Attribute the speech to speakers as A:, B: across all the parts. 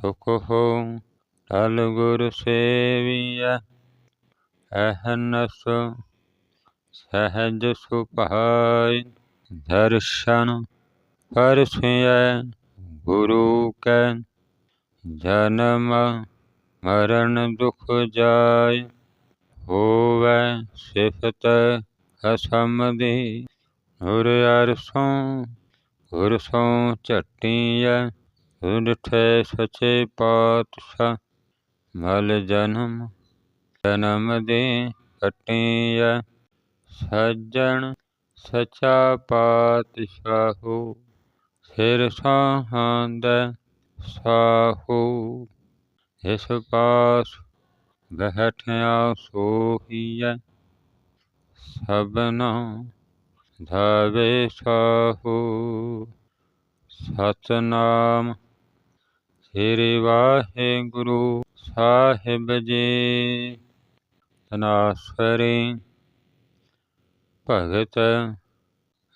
A: ਸੁਖ ਹੋ ਟਲ ਗੁਰ ਸੇਵੀਐ ਅਹਨਸ ਸਹਿਜ ਸੁਭਾਈ ਦਰਸ਼ਨ ਪਰਸੈ ਗੁਰੂ ਕੈ, ਜਨਮ ਮਰਨ ਦੁਖ ਜਾਇ, ਹੋਵੈ ਸਿਫਤ ਅਸਮ ਦੀ ਹੁਰ ਅਰਸੋਂ ਹੁਰ ਸੋਂ ਝਟੀਐ ਉਡਠੇ ਸਚੇ ਪਾਤਸ਼ਾਹ ਮਲ ਜਨਮ ਜਨਮ ਦੇ ਕਟੀਐ ਸੱਜਣ ਸਚਾ ਪਾਤਸ਼ਾਹੂ ਸਿਰ ਸਾਹਾਂਦੈ ਸਾਹੂ ਇਸ ਪਾਸ ਬਹਿਠਿਆ ਸੋਹੀਐ ਸਭਨਾ ਧਾਵੇ ਸਾਹੂ ਸਤਨਾਮ ਸ੍ਰੀ ਵਾਹਿਗੁਰੂ ਸਾਹਿਬ ਜੀ। ਤਨਾਸਰੀ ਭਗਤ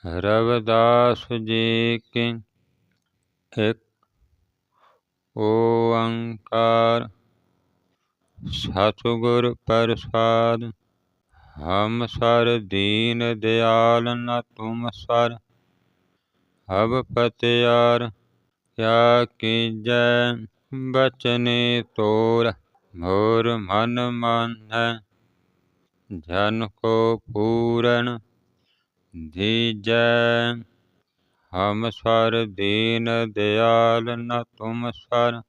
A: ਰਵਿਦਾਸ ਜੀ ਕੀ ਇੱਕ ਓੰਕਾਰ ਸਤਿਗੁਰ ਪ੍ਰਸਾਦ। ਹਮ ਸਰ ਦੀਨ ਦਿਆਲ ਨ ਤੁਮ ਸਰ ਅਬ ਪਤਿਆਰ क्या कि जय बचने तोर भोर मन मन जन को पूरण धीजय हम स्वर दीन दयाल न तुम स्वर,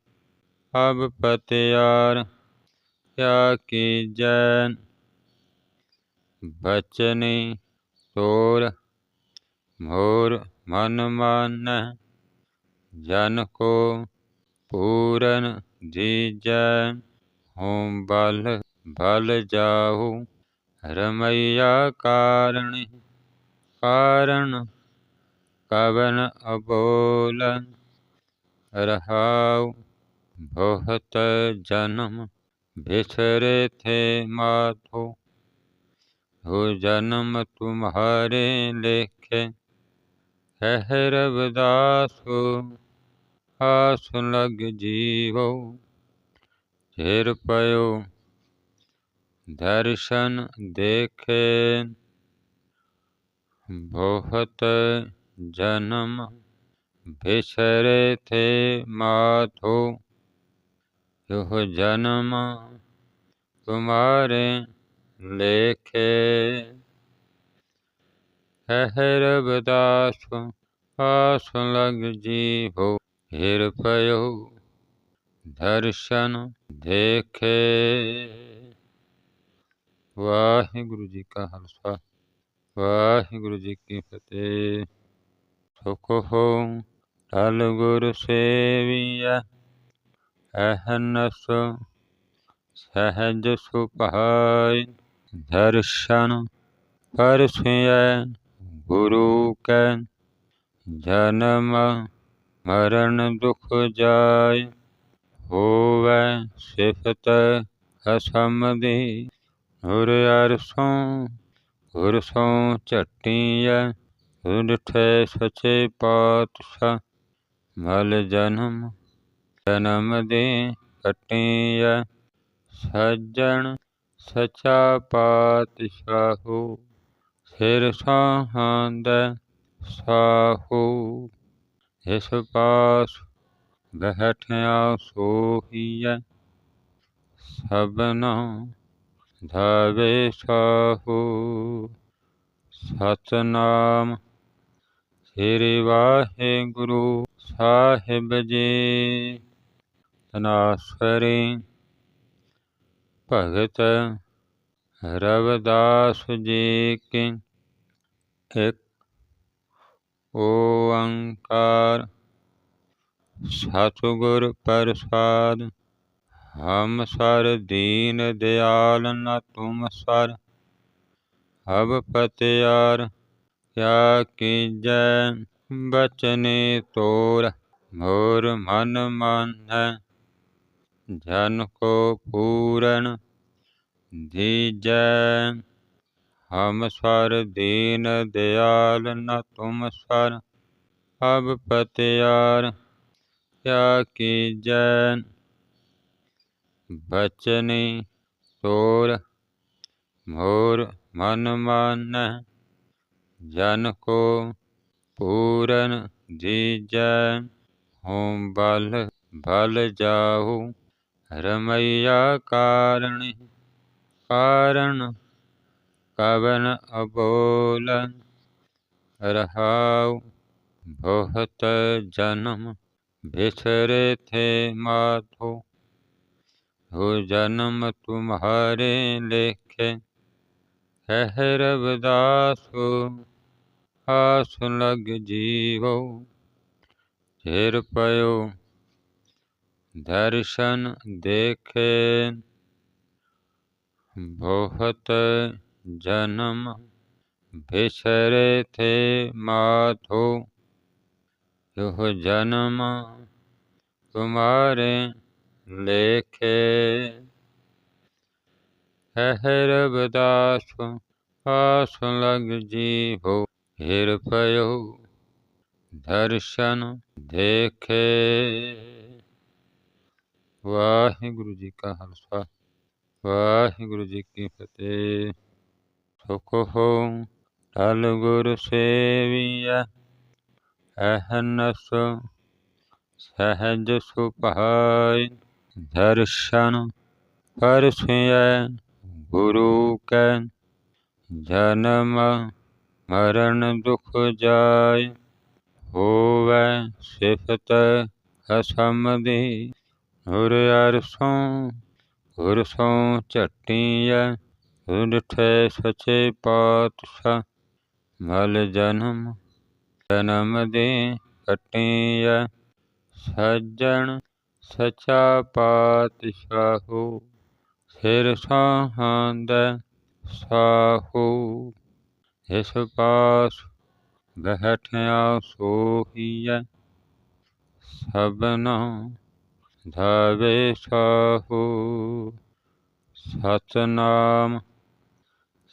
A: अब पतियार क्या की जय बचने तोर भोर मन मन जन को पूरन दीजय हूँ बल भल जाहु, रमैया कारण कारण कवन अबोलन रहाऊ बहुत जन्म बिछरे थे माथो हो जन्म तुम्हारे लेखे है रविदास सुनग लग जीवो। झेर पयो, दर्शन देखे, बहुत जन्म बिछरे थे माथो यो जन्म तुम्हारे लेखे। है रबदास लग जी हो हृपयो दर्शन देखे। वाहिगुरु जी का हलसा वाहिगुरु जी की फतेह। सुख हो टल गुरु सेविया, अहनस सहज सुपहाय दर्शन परसुय गुरु के जन्म ਮਰਨ ਦੁਖ ਜਾਇ ਹੋਵੇ ਸਿਫਤ ਅਸਮ ਦੀ। ਹੁਰ ਅਰਸੋਂ ਹੁਰ ਸੋਂ ਝਟੀਐ ਉਡਠੇ ਸਚੇ ਪਾਤਸ਼ਾਹ, ਮਲ ਜਨਮ ਜਨਮ ਦੇ ਕਟੀਐ ਸੱਜਣ ਸਚਾ ਪਾਤਸ਼ਾਹੂ, ਸਿਰ ਸਾਹਾਂਦੈ ਸਾਹੂ। ਇਸ ਪਾਸ ਬਹਿਠਿਆ ਸੋਹੀਐ, ਸਭਨਾ ਧਾਵੇ ਸਾਹੂ। ਸਤਨਾਮ ਸ੍ਰੀ ਵਾਹਿਗੁਰੂ ਸਾਹਿਬ ਜੀ, ਤਨਾਸਰੀ ਭਗਤ ਰਵਦਾਸ ਜੀ ਕੀ ਇੱਕ ਓੰਕਾਰ ਸਤਿਗੁਰ ਪ੍ਰਸਾਦ ਹਮ ਸਰ ਦੀਨ ਦਿਆਲ ਨ ਤੁਮ ਸਰ ਅਬ ਪਤਿਆਰ ਕਿਆ ਕੀਜੈ ਬਚਨੇ ਤੋਰ ਮੋਰ ਮਨ ਮਾਨੈ ਜਨ ਕੋ ਪੂਰਨ ਦੀਜੈ ਹਮ ਸਰ ਦੀਨ ਦਿਆਲ ਨ ਤੁਮ ਸਰ, ਅਬ ਪਤਿਆਰ ਕਿਆ ਕੀਜੈ? ਬਚਨੀ ਤੋਰ ਮੋਰ ਮਨ ਮਾਨੈ, ਜਨ ਕੋ ਪੂਰਨ ਜੀਜੈ। ਹੋਮ ਬਲ ਬਲ ਜਾਹੂ ਰਮਈਆ ਕਾਰਣ ਕਾਰਣ कवन अबोलन। रहा बहुत जन्म बिछरे थे माधो। हो जन्म तुम्हारे लेखे कह हो आस लग जीवो। चिर पयो, दर्शन देखे। बहुत जन्म बिसरे थे माधो। यह जन्म तुम्हारे लेखे। हर बदास आस लग जी हो हिर पयो दर्शन देखे। वाहिगुरु जी का खालसा वाहिगुरु जी की फतेह। ਸੁਖ ਹੋ ਟਲ ਗੁਰ ਸੇਵੀਐ ਅਹਨਸ ਸਹਜ ਸੁਭਾਈ ਦਰਸ਼ਨ ਪਰਸਿਐ, ਗੁਰੂ ਕੈ, ਜਨਮ ਮਰਨ ਦੁਖ ਜਾਇ, ਹੋਵੈ ਸਿਫਤ ਅਸਮਦੀ ਹੁਰ ਅਰਸੋਂ ਹੁਰ ਸੋਂ ਝਟੀਐ ਉਡਠੇ ਸਚੇ ਪਾਤਸ਼ਾਹ ਮਲ ਜਨਮ ਜਨਮ ਦੇ ਕਟਿਆ ਸੱਜਣ ਸਚਾ ਪਾਤਸ਼ਾਹੂ ਸਿਰ ਸਾਹੰਦ ਸਾਹੂ ਇਸ ਪਾਸ ਬਹਿਠਿਆ ਸੋਹੀਐ ਸਭਨਾ ਧਾਵੇ ਸਾਹੂ ਸਤਨਾਮ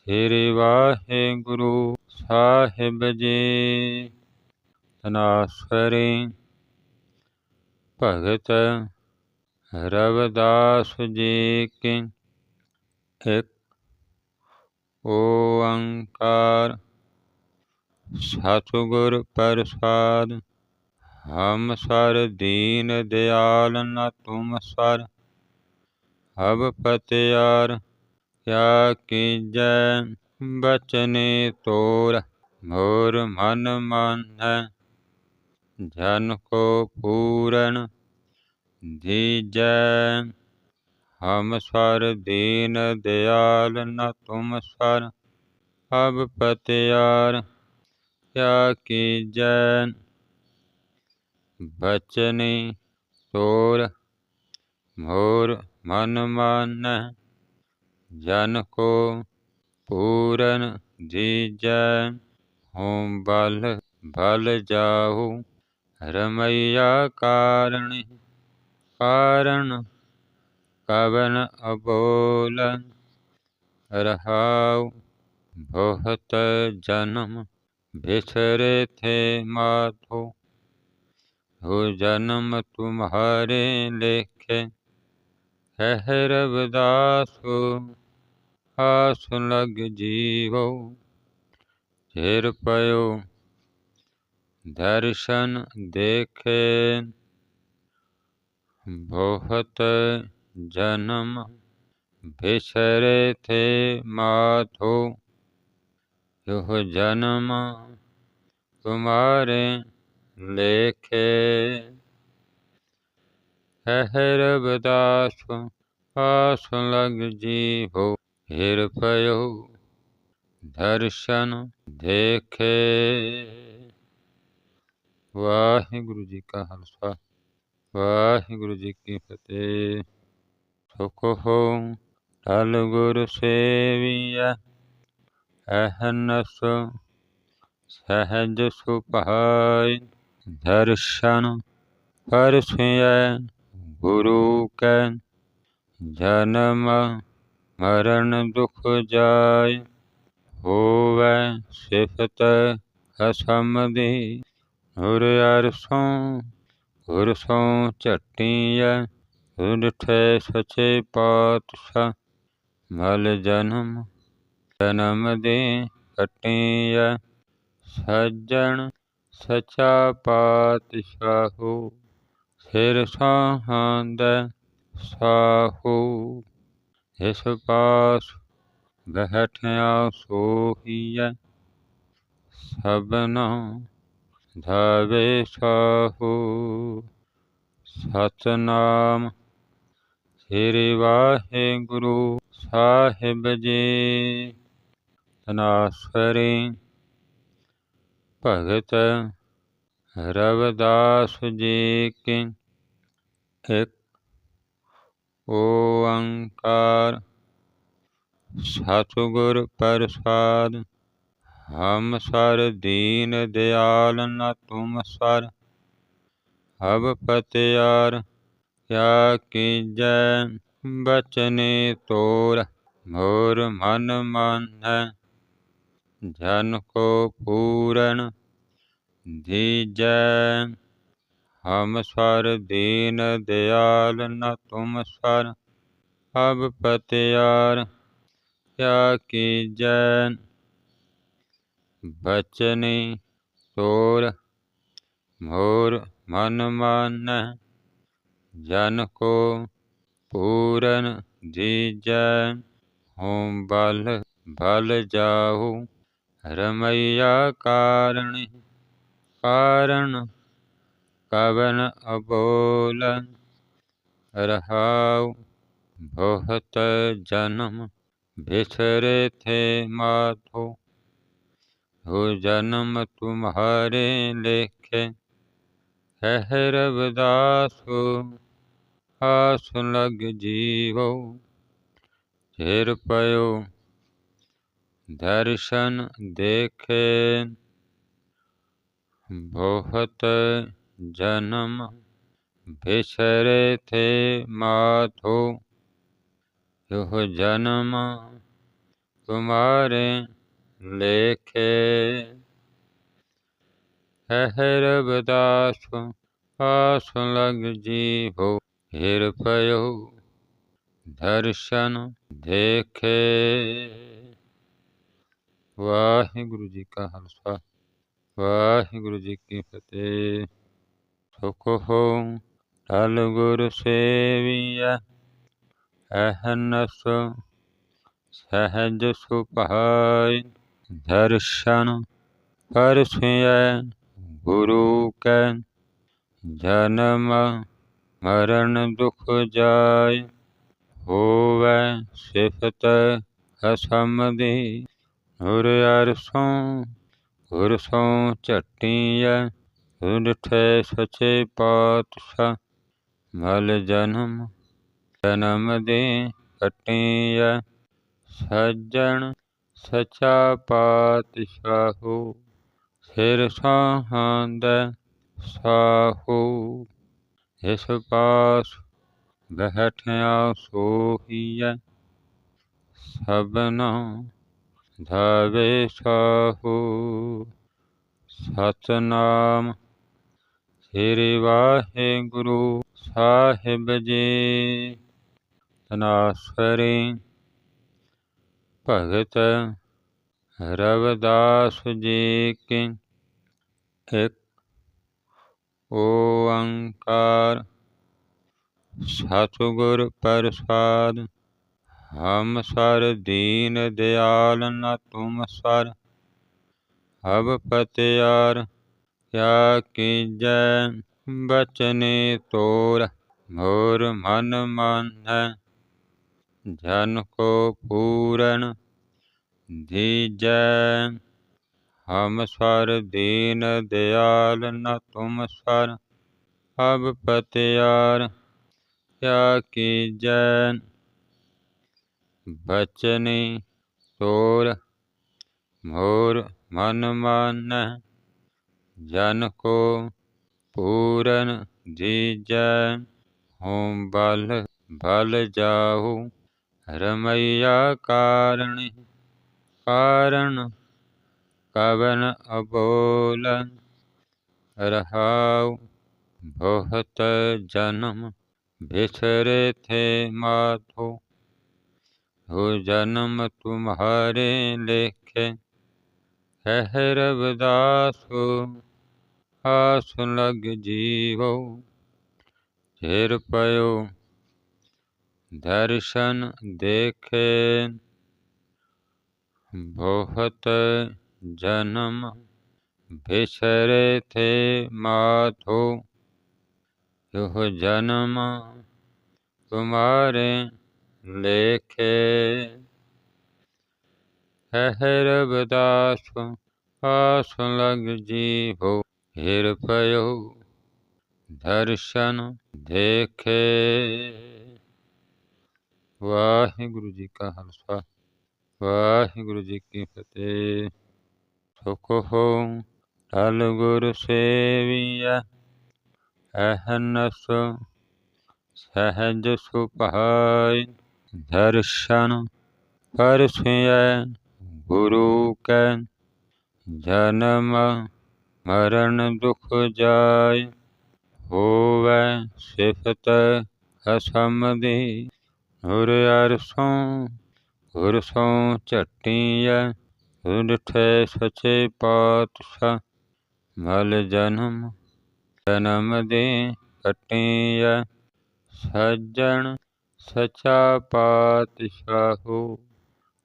A: ਸ੍ਰੀ ਵਾਹਿਗੁਰੂ ਸਾਹਿਬ ਜੀ ਤਨਾਸਰੀ ਭਗਤ ਰਵਦਾਸ ਜੀ ਕੀ ਇੱਕ ਓੰਕਾਰ ਸਤਿਗੁਰ ਪ੍ਰਸਾਦ ਹਮ ਸਰ ਦੀਨ ਦਿਆਲ ਨ ਤੁਮ क्या की जय बचने तोर भोर मन मन जन को पूरण धी जय हम स्वर दीन दयाल न तुम स्वर, अब पतियार क्या की जय बचने तोर भोर मन मन जन को पूरन जीजय हूँ बल भल जाहु। रमैया कारण कारण कवन अबोलन। रहाउ बहुत जन्म बिछरे थे माथो हो जन्म तुम्हारे लेखे, है रविदास। आस लग जीवो। फिर पयो, दर्शन देखे। बहुत जन्म बिसरे थे माधो। यह जन्म तुम्हारे लेखे। हर बदास आस लग जीवो। हिर हृपयो दर्शन देखे। वाहिगुरु जी का हलसा वाहिगुरु जी की फतेह। सुख हो, लाल गुरु सेविया, अहनस सहज सुपहाय दर्शन परसुय गुरु के जन्म ਮਰਨ ਦੁਖ ਜਾਇ ਹੋਵੇ ਸਿਫਤ ਅਸਮਦੀ ਹੁਰ ਅਰਸੋਂ, ਗੁਰ ਸੋ ਝਟੀਐ ਉਡਠੇ ਸਚੇ ਪਾਤਸ਼ਾਹ, ਮਲ ਜਨਮ ਜਨਮ ਦੇ ਕਟੀਐ ਸੱਜਣ ਸਚਾ ਪਾਤਸ਼ਾਹੂ, ਸਿਰ ਸਾਹਾਂਦੈ ਸਾਹੂ। जिस पास बैठया सोहिय, सबना धवे साहु सतनाम श्री वाहे गुरु साहेब जी तनाशरी भगत रविदास जी के। एक ਓੰਕਾਰ ਸਤਿਗੁਰ ਪ੍ਰਸਾਦ ਹਮ ਸਰ ਦੀਨ ਦਿਆਲ ਨ ਤੁਮ ਸਰ ਅਬ ਪਤਿਆਰ ਕਿਆ ਕੀਜੈ ਬਚਨੇ ਤੋਰ ਮੋਰ ਮਨ ਮਾਨੈ ਜਨ ਕੋ ਪੂਰਨ ਦੀਜੈ ਹਮ ਸਰ ਦੀਨ ਦਿਆਲ ਨ ਤੁਮ ਸਰ, ਅਬ ਪਤਿਆਰ ਕਿਆ ਕੀਜੈ ਬਚਨੀ ਤੋਰ ਮੋਰ ਮਨ ਮਨ, ਜਨ ਕੋ ਪੂਰਨ ਦੀਜੈ ਹੋਮ ਬਲ ਬਲ ਜਾਹੂ ਰਮਈਆ ਕਾਰਣ ਕਾਰਣ कवन अबोलन। रहाउ बहुत जन्म बिसरे थे माधो। हो जन्म तुम्हारे लेखे। कह रविदासो, आस लग जीवो। झिर पयो दर्शन देखे। बहुत जन्म बिसरे थे माथो यह जन्म तुम्हारे लेखे। कहरबदास आस लग जी हो हृपयो दर्शन देखे। वाहे गुरु जी का हलसा वाहे गुरु जी की फतेह। ਸੁਖ ਹੋ ਟਲ ਗੁਰ ਸੇਵੀਐ ਅਹਨਸ ਸਹਜ ਸੁਭਾਇ ਦਰਸ਼ਨ ਪਰਸੈ ਗੁਰੂ ਕੈ ਜਨਮ ਮਰਨ ਦੁਖ ਜਾਇ ਹੋਵੇ ਸਿਫਤ ਅਸਮਦੀ ਹੁਰ ਅਰਸੋਂ ਹੁਰ ਸੋਂ ਝਟੀਐ ਉਡਠੇ ਸਚੇ ਪਾਤਸ਼ਾਹ ਮਲ ਜਨਮ ਜਨਮ ਦੇ ਕਟੀਐ ਸੱਜਣ ਸਚਾ ਪਾਤਸ਼ਾਹੂ ਸਿਰ ਸਾਹਾਂਦੈ ਸਾਹੂ ਇਸ ਪਾਸ ਬਹਿਠਿਆ ਸੋਹੀਐ ਸਭਨਾ ਧਾਵੇ ਸਾਹੂ ਸਤਨਾਮ ਸ੍ਰੀ ਵਾਹਿਗੁਰੂ ਸਾਹਿਬ ਜੀ। ਤਨਾਸਰੀ ਭਗਤ ਰਵਦਾਸ ਜੀ ਕੀ ਇੱਕ ਓੰਕਾਰ। ਸਤਿਗੁਰ ਪ੍ਰਸਾਦ, ਹਮ ਸਰ ਦੀਨ ਦਿਆਲ ਨ ਤੁਮ ਸਰ, ਅਬ ਪਤਿਆਰ क्या की जय बचने तोर घोर मन मन जन को पूरण धी जय हम स्वर दीन दयाल न तुम स्वर, अब पतियार क्या की जय बचने तोर मोर मन मन जन को पूरन धीजय हों बल भल जाहु। रमैया कारण कारण कवन अबोलन रहाउ बहुत जन्म बिछरे थे माथो। हो जन्म तुम्हारे लेखे, है हो लग जीवो। फिर पयो, दर्शन देखे, बहुत जन्म बिसरे थे माधो। यह जन्म तुम्हारे लेखे। हर बदास आस लग जीवो। हिर पयो दर्शन देखे। वाहिगुरु जी का खालसा वाहिगुरु जी की फतेह। सुख हो टल गुर सेविया, अहनस सहज सुपाय। दर्शन परसय गुरु के जन्म ਮਰਨ ਦੁਖ ਜਾਇ ਹੋਵੇ ਸਿਫਤ ਅਸਮ ਦੇ। ਹੁਰ ਅਰਸੋਂ ਹੁਰ ਸੋਂ ਝਟੀਐ ਹੁਡਠੇ ਸਚੇ ਪਾਤਸ਼ਾਹ, ਮਲ ਜਨਮ ਜਨਮ ਦੇ ਕਟੀਐ ਸੱਜਣ ਸਚਾ ਪਾਤਸ਼ਾਹੋ,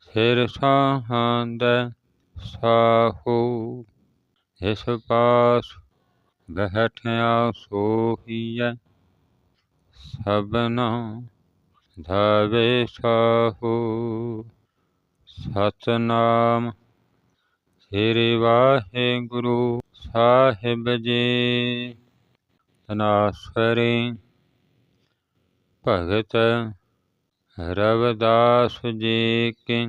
A: ਸਿਰ ਸਾਹਾਂਦ ਸਾਹੂ। इस पास बैठया सोहिया, सबना धवे साहो। सतनाम श्री वाहे गुरु साहेब जी तनाशरी भगत रविदास जी के।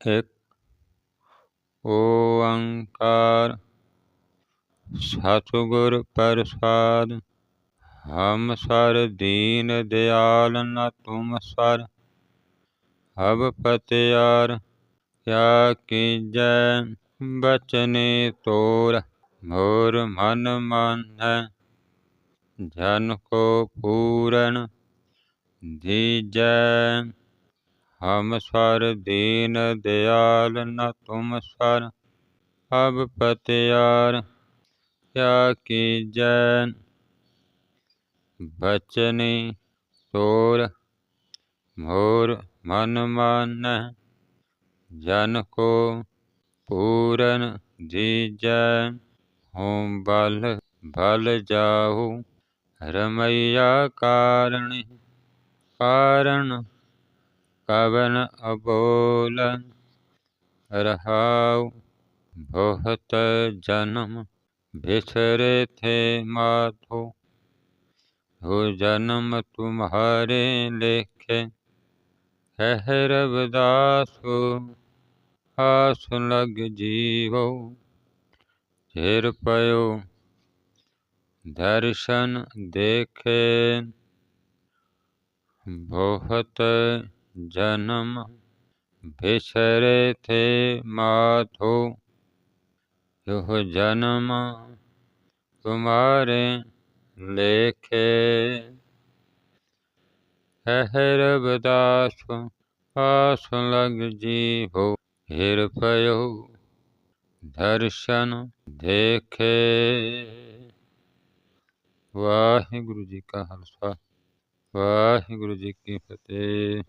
A: एक ਓੰਕਾਰ ਸਤਿਗੁਰ ਪ੍ਰਸਾਦ ਹਮ ਸਰ ਦੀਨ ਦਿਆਲ ਨ ਤੁਮ ਸਰ ਅਬ ਪਤਿਆਰ ਕਿਆ ਕੀਜੈ ਬਚਨੇ ਤੋਰ ਮੋਰ ਮਨ ਮਾਨੈ ਜਨ ਕੋ ਪੂਰਨ ਦੀਜੈ ਹਮ ਸਰ ਦੀਨ ਦਿਆਲ ਨ ਤੁਮ ਸਰ ਅਬ ਪਤਿਆਰ ਕਿਆ ਕੀਜੈ ਬਚਨੀ ਤੋਰ ਮੋਰ ਮਨ ਮਾਨੈ ਜਨ ਕੋ ਪੂਰਨ ਦੀਜੈ ਹੋਮ ਬਲ ਬਲ ਜਾਹੂ ਰਮਈਆ ਕਾਰਣ ਕਾਰਣ पवन अबोलन रहाउ बहुत जन्म बिसरे थे माथो हो जन्म तुम्हारे लेखे। कह रवदासो आस लग जीव। चिर पयो, दर्शन देखे। बहुत जन्म बिसरे थे माधो। यह जन्म तुम्हारे लेखे। हर बदास आस लग जीवो। हिर पयो दर्शन देखे। वाहिगुरु जी का खालसा वाहिगुरु जी की फतेह।